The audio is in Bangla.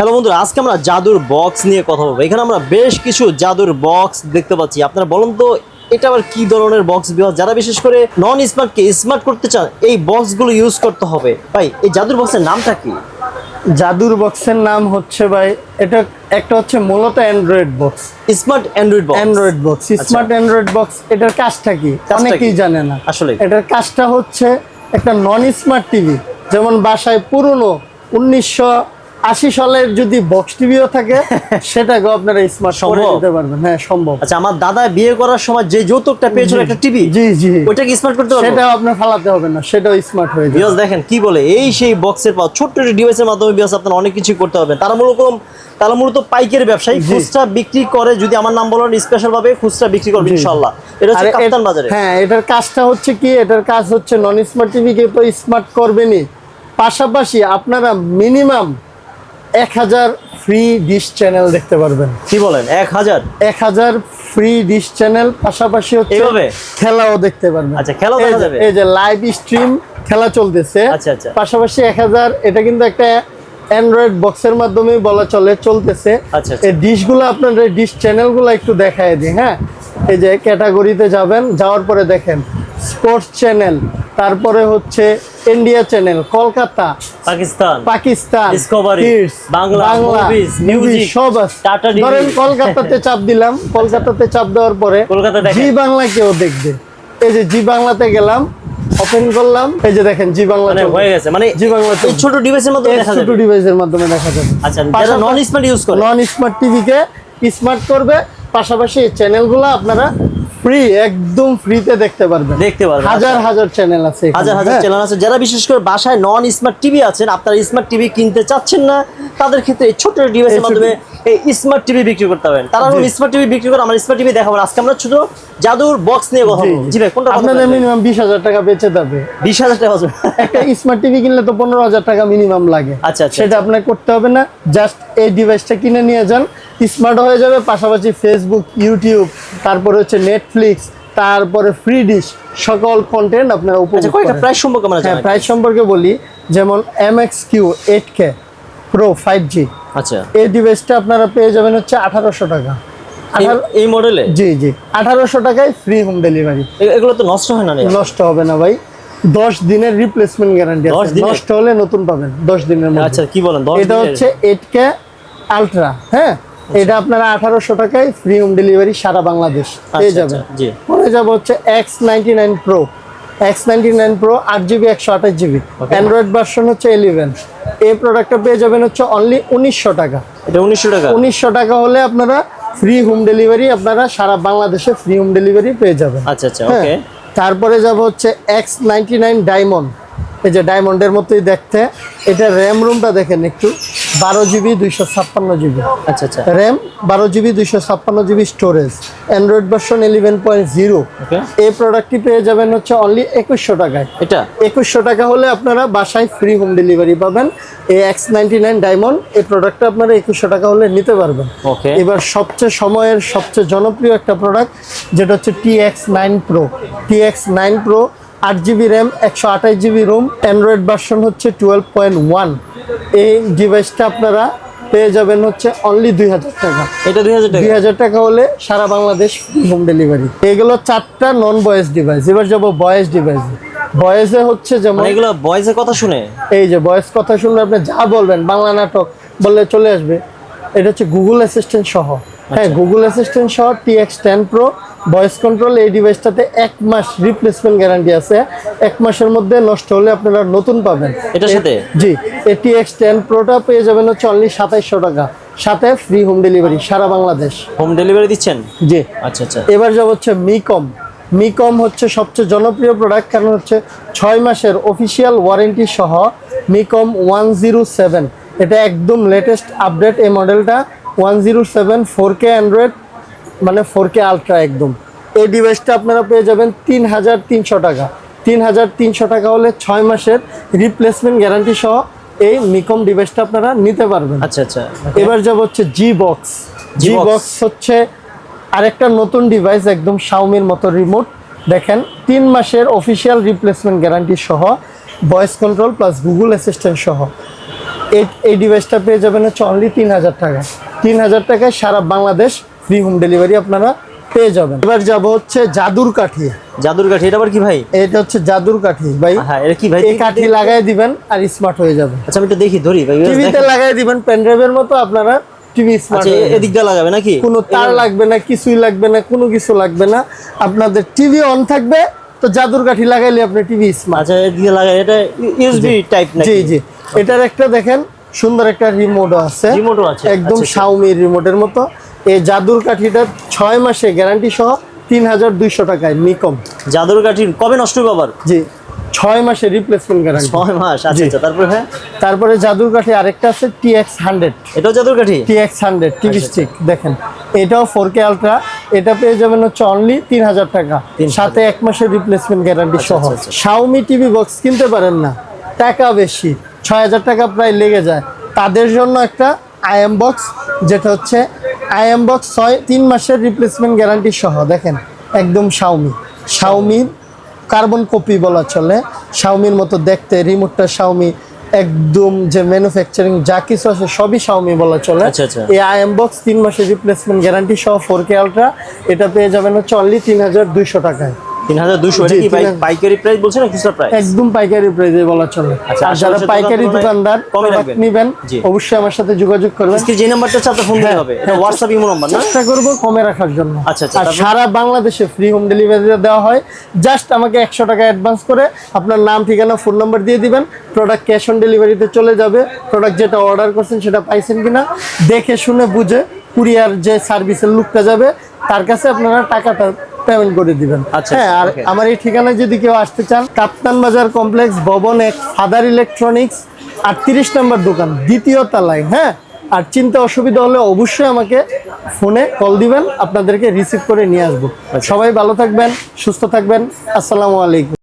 হ্যালো বন্ধুরা আজকে আমরা জাদুর বক্স নিয়ে কথা বলব। এখানে আমরা বেশ কিছু জাদুর বক্স দেখতে পাচ্ছি। আপনারা বলুন তো এটা আবার কি ধরনের বক্স বিভাগ? যারা বিশেষ করে নন স্মার্টকে স্মার্ট করতে চান এই বক্সগুলো ইউজ করতে হবে। ভাই এই জাদুর বক্সের নামটা কি? জাদুর বক্সের নাম হচ্ছে ভাই এটা একটা হচ্ছে মূলত Android box smart Android box Android box smart Android box এটার কাজটা কি? অনেকেই? জানে না। আসলে। এটার কাজটা হচ্ছে একটা নন স্মার্ট টিভি যেমন বাসায় পুরনো উনিশশো আশি সালের যদি বক্স টিভিও থাকে সেটাকে আপনারা স্মার্ট করে সম্ভব? দিতে পারবেন। হ্যাঁ সম্ভব। আচ্ছা আমার দাদা বিয়ে করার সময় যে যৌতুকটা পেয়েছিল একটা টিভি জি জি। ওইটা কি স্মার্ট করতে পারব? সেটাও আপনার ফালাতে হবে না সেটাও স্মার্ট হয়ে যাবে। দেখেন কি বলে এই সেই বক্সের পাওয়া ছোট্ট একটা ডিভাইসের মাধ্যমে বিকজ আপনারা অনেক কিছু করতে পারবেন। তারা মূলত তারা মূলত পাইকারি ব্যবসায়ী খুচরা বিক্রি করে যদি আমার নাম বলেন স্পেশাল ভাবে খুচরা বিক্রি করবে জি। ইনশাল্লাহ এটা হচ্ছে কাপ্তান বাজারে হ্যাঁ এটার কাজটা হচ্ছে কি এটার কাজ হচ্ছে নন স্মার্ট টিভিকে তো স্মার্ট করবেনই। পাশাপাশি আপনারা মিনিমাম এক হাজার ফ্রি ডিশ চ্যানেল দেখতে পারবেন। কি বলেন এক হাজার? এক হাজার ফ্রি ডিশ চ্যানেল পাশাপাশি হচ্ছে খেলাও দেখতে পারবেন। আচ্ছা, খেলাও দেখা যাবে? এই যে লাইভ স্ট্রিম খেলা চলতেছে। আচ্ছা, আচ্ছা। পাশাপাশি এক হাজার এটা কিন্তু একটা অ্যান্ড্রয়েড বক্সের মাধ্যমে বলা চলে চলতেছে। আচ্ছা, আচ্ছা। এই ডিশগুলো আপনার এই ডিশ চ্যানেলগুলো একটু দেখায় দিই হ্যাঁ? এই যে ক্যাটাগরিতে যাবেন যাওয়ার পরে দেখেন স্পোর্টস চ্যানেল তারপরে হচ্ছে India channel Kolkata Pakistan Pakistan Kids, Bangla, movie, music, সব আছে টাটা ধরেন কলকাতাতে চাপ দিলাম কলকাতাতে চাপ দেওয়ার পরে। জি বাংলা কেউ দেখবে। এই যে জি বাংলাতে গেলাম ওপেন করলাম এই যে দেখেন জি বাংলা মানে হয়ে গেছে মানে জি বাংলা ছোট ডিভাইসের মাধ্যমে দেখা ছোট ডিভাইসের মাধ্যমে দেখা যাবে। আচ্ছা যারা নন স্মার্ট ইউজ করে। নন স্মার্ট টিভিকে স্মার্ট করবে পাশাপাশি এই চ্যানেলগুলো আপনারা ফ্রি একদম ফ্রিতে দেখতে পারবেন। দেখতে পারবেন, হাজার আচ্ছা। হাজার চ্যানেল আছে হাজার হাজার। চ্যানেল আছে। যারা বিশেষ করে বাসায় নন স্মার্ট টিভি আছেন আপনারা স্মার্ট টিভি কিনতে চাচ্ছেন না তাদের ক্ষেত্রে এই ছোট ডিভাইসের মাধ্যমে এই স্মার্ট টিভি বিক্রি করতে পারেন। তারা স্মার্ট টিভি বিক্রি করে আমার স্মার্ট টিভি দেখাবো। আজকে আমরা ছোট জাদুর বক্স নিয়ে কথা জি, বলব। জি। জি ভাই কোনটা আপনাদের মিনিমাম বিশ হাজার টাকা বেঁচে যাবে। বিশ হাজার টাকা একটা স্মার্ট টিভি কিনলে তো পনেরো হাজার টাকা মিনিমাম লাগে। আচ্ছা, আচ্ছা, সেটা আপনার করতে হবে না। জাস্ট এই ডিভাইসটা কিনে নিয়ে যান। স্মার্ট হয়ে যাবে পাশাপাশি ফেসবুক ইউটিউব তারপরে হচ্ছে নেটফ্লিক্স তারপরে ফ্রি ডিশ সকল কন্টেন্ট আপনারা আচ্ছা উপভোগ কয়েকটা করেন। প্রাইস সম্পর্কে আমরা হ্যাঁ প্রাইস সম্পর্কে বলি যেমন M X Q eight K pro five G আচ্ছা। এই ডিভাইসটা আপনারা পেয়ে যাবেন হচ্ছে আঠারোশো টাকা। এই- এই মডেলে জি জি। আঠারোশো টাকায় ফ্রি হোম ডেলিভারি এগুলো তো নষ্ট হয় না নষ্ট হবে না ভাই। দশ দিনের রিপ্লেসমেন্ট গ্যারান্টি আছে। নষ্ট হলে নতুন পাবেন। দশ দিনের মধ্যে। আচ্ছা কি বলেন? এটা হচ্ছে এইট কে আলট্রা হ্যাঁ? এটা আপনারা আঠারোশো টাকায় ফ্রি হোম ডেলিভারি সারা বাংলাদেশ পেয়ে আচ্ছা, যাবেন। আচ্ছা, জি। পরে যাব হচ্ছে X ninety nine pro X ninety nine pro আট জিবি একশো আঠাশ জিবি। অ্যান্ড্রয়েড ভার্সন হচ্ছে ইলেভেন এই প্রোডাক্টটা পেয়ে যাবেন হচ্ছে অনলি উনিশশো টাকা। এটা উনিশশো টাকা? উনিশশো টাকা হলে আপনারা ফ্রি হোম ডেলিভারি আপনারা সারা বাংলাদেশে ফ্রি হোম ডেলিভারি পেয়ে যাবেন। আচ্ছা আচ্ছা হ্যাঁ, ওকে। তারপরে যাব হচ্ছে এক্স নাইনটি নাইন ডায়মন্ড এই যে ডায়মন্ডের মতোই দেখতে। এটা র্যাম রুমটা দেখেন একটু। বারো জিবি দুইশো ছাপ্পান্ন জিবি আচ্ছা আচ্ছা। র্যাম বারো জিবি দুইশো ছাপ্পান্ন GB storage Android version eleven point zero এই প্রোডাক্টটি পেয়ে যাবেন হচ্ছে অনলি একুশশো টাকায়। এটা? একুশশো টাকা হলে আপনারা বাসায় ফ্রি হোম ডেলিভারি পাবেন। এই এক্স নাইনটি নাইন ডায়মন্ড এই প্রোডাক্টটা আপনারা একুশশো টাকা হলে নিতে পারবেন। ওকে এবার সবচেয়ে সময়ের সবচেয়ে জনপ্রিয় একটা প্রোডাক্ট যেটা হচ্ছে T X nine pro T X nine pro আট জিবি র্যাম একশো আঠাশ জিবি রোম অ্যান্ড্রয়েড ভার্সন হচ্ছে টুয়েলভ পয়েন্ট ওয়ান। এই ডিভাইসটা আপনারা পেয়ে যাবেন হচ্ছে অনলি দুই হাজার টাকা। এটা দুই হাজার দুই হাজার টাকা হলে সারা বাংলাদেশ হোম ডেলিভারি এগুলো চারটা নন বয়েস ডিভাইস এবার যাব বয়েস ডিভাইস বয়েসে হচ্ছে যেমন মানে এগুলো বয়েসের কথা শুনে? এই যে বয়স কথা শুনলে আপনি যা বলবেন বাংলা নাটক বললে চলে আসবে। এটা হচ্ছে গুগল অ্যাসিস্ট্যান্ট সহ। হ্যাঁ গুগল অ্যাসিস্ট্যান্ট সহ T X ten pro voice control এই ডিভাইসটাতে এক মাস রিপ্লেসমেন্ট গ্যারান্টি আছে। এক মাসের মধ্যে নষ্ট হলে আপনারা নতুন পাবেন। এটার সাথে? জি এই টি এক্স টেন প্রোটা পেয়ে যাবেন হচ্ছে অনলি সাতাইশশো টাকা। সাথে ফ্রি হোম ডেলিভারি সারা বাংলাদেশ। হোম ডেলিভারি দিচ্ছেন? জি। আচ্ছা আচ্ছা। এবার যাব হচ্ছে মিকম মিকম হচ্ছে সবচেয়ে জনপ্রিয় প্রোডাক্ট কারণ হচ্ছে ছয় মাসের অফিসিয়াল ওয়ারেন্টি সহ মিকম ওয়ান জিরো সেভেন এটা একদম লেটেস্ট আপডেট এই মডেলটা one zero seven four K Android মানে ফোর কে আলট্রা একদম। এই ডিভাইসটা আপনারা পেয়ে যাবেন তিন হাজার তিনশো টাকা। তিন হাজার তিনশো টাকা হলে ছয় মাসের রিপ্লেসমেন্ট গ্যারান্টি সহ এই নিকম ডিভাইসটা আপনারা নিতে পারবেন। আচ্ছা আচ্ছা। এবার যাব হচ্ছে জি বক্স জি বক্স হচ্ছে আরেকটা নতুন ডিভাইস একদম শাওমির মতো রিমোট দেখেন তিন মাসের অফিসিয়াল রিপ্লেসমেন্ট গ্যারান্টি সহ voice control plus Google Assistant সহ। এই ডিভাইসটা পেয়ে যাবেন হচ্ছে অনলি তিন হাজার টাকা। তিন হাজার টাকায় সারা বাংলাদেশ ফ্রি হোম ডেলিভারি আপনারা পেয়ে যাবেন। এবার যাব হচ্ছে জাদুর কাঠি। জাদুর কাঠি এটা আবার কি ভাই? এটা হচ্ছে জাদুর কাঠি ভাই। হ্যাঁ এটা কি ভাই? এই কাঠি লাগাই দিবেন আর স্মার্ট হয়ে যাবে। আচ্ছা আমি একটু দেখি ধরি ভাই। টিভিতে লাগাই দিবেন পেনড্রাইভের মতো আপনারা টিভি স্মার্ট আচ্ছা এ- এদিকটা লাগাবে নাকি? কোনো তার লাগবে না কিছুই লাগবে না কোনো কিছু লাগবে না। আপনাদের টিভি অন থাকবে তো জাদুর কাঠি লাগাইলে আপনি টিভি স্মার্ট আচ্ছা এদিকে লাগাই এটা ইউএসবি টাইপ নাকি? জি জি। এটার একটা দেখেন সুন্দর একটা রিমোটও আছে। রিমোটও আছে। একদম আচ্ছা, আচ্ছা। শাওমি রিমোটের মতো। এই জাদুর কাঠিটা ছয় মাসে গ্যারান্টি সহ তিন হাজার দুইশো টাকায় নিকম জাদুর কাঠি কবে নষ্ট হবে আবার? জি ছয় মাসে রিপ্লেসমেন্ট গ্যারান্টি ছয় মাস আচ্ছা আচ্ছা তারপরে হ্যাঁ? তারপরে জাদুর কাঠি আরেকটা আছে টি এক্স হান্ড্রেড এটাও জাদুর কাঠি? টি এক্স হান্ড্রেড টিভি আচ্ছা, স্টিক দেখেন। এটাও ফোর কে আলট্রা এটা পেয়ে যাবেন হচ্ছে অনলি তিন হাজার টাকা। সাথে এক মাসের রিপ্লেসমেন্ট গ্যারান্টি সহ। আচ্ছা, আচ্ছা। শাওমি টিভি বক্স কিনতে পারেন না। টাকা বেশি। ছয় হাজার টাকা প্রায় লেগে যায়। তাদের জন্য একটা আইএম বক্স যেটা হচ্ছে আইএম বক্স ছয় তিন মাসের রিপ্লেসমেন্ট গ্যারান্টি সহ দেখেন একদম শাওমি শাওমির কার্বন কপি বলা চলে। শাওমির মতো দেখতে রিমোটটা শাওমি একদম যে ম্যানুফ্যাকচারিং যা কিছু আছে সবই শাওমি বলা চলে। আচ্ছা, আচ্ছা। এই আইএম বক্স তিন মাসের রিপ্লেসমেন্ট গ্যারান্টি সহ ফোর কে আলট্রা এটা পেয়ে যাবেন হচ্ছে অনলি তিন হাজার দুইশো টাকায়। তিন হাজার দুশো এটা কি পাইকারি প্রাইস বলছে না খুচরা প্রাইস একদম পাইকারি প্রাইসে বলা চলে। আচ্ছা, আর যারা পাইকারি দোকানদার নেবেন। অবশ্যই আমার সাথে যোগাযোগ করবেন। যে নাম্বারটা ফোন দিতে হ্যাঁ, হবে। এটা হ্যাঁ, হোয়াটসঅ্যাপ ইমো নাম্বার না? চেষ্টা করব কমে রাখার জন্য। আচ্ছা, আচ্ছা, আর সারা বাংলাদেশে ফ্রি হোম ডেলিভারি দেওয়া হয়। জাস্ট আমাকে একশো টাকা অ্যাডভান্স করে আপনার নাম ঠিকানা ফোন নাম্বার দিয়ে দিবেন। প্রোডাক্ট ক্যাশ অন ডেলিভারিতে চলে যাবে। প্রোডাক্ট যেটা অর্ডার করছেন সেটা পাইছেন কিনা দেখে শুনে বুঝে কুরিয়ার যে সার্ভিসের লুকটা যাবে তার কাছে আপনারা টাকাটা পেমেন্ট করে দিবেন। আচ্ছা, হ্যাঁ আর আমার এই ঠিকানায় যদি কেউ আসতে চান কাপ্তান বাজার কমপ্লেক্স ভবন এক ফাদার ইলেকট্রনিক্স আটত্রিশ নম্বর দোকান দ্বিতীয় তালায় হ্যাঁ? আর চিন্তা অসুবিধা হলে অবশ্যই আমাকে ফোনে কল দিবেন আপনাদেরকে রিসিভ করে নিয়ে আসব। সবাই ভালো থাকবেন সুস্থ থাকবেন আসসালামু আলাইকুম।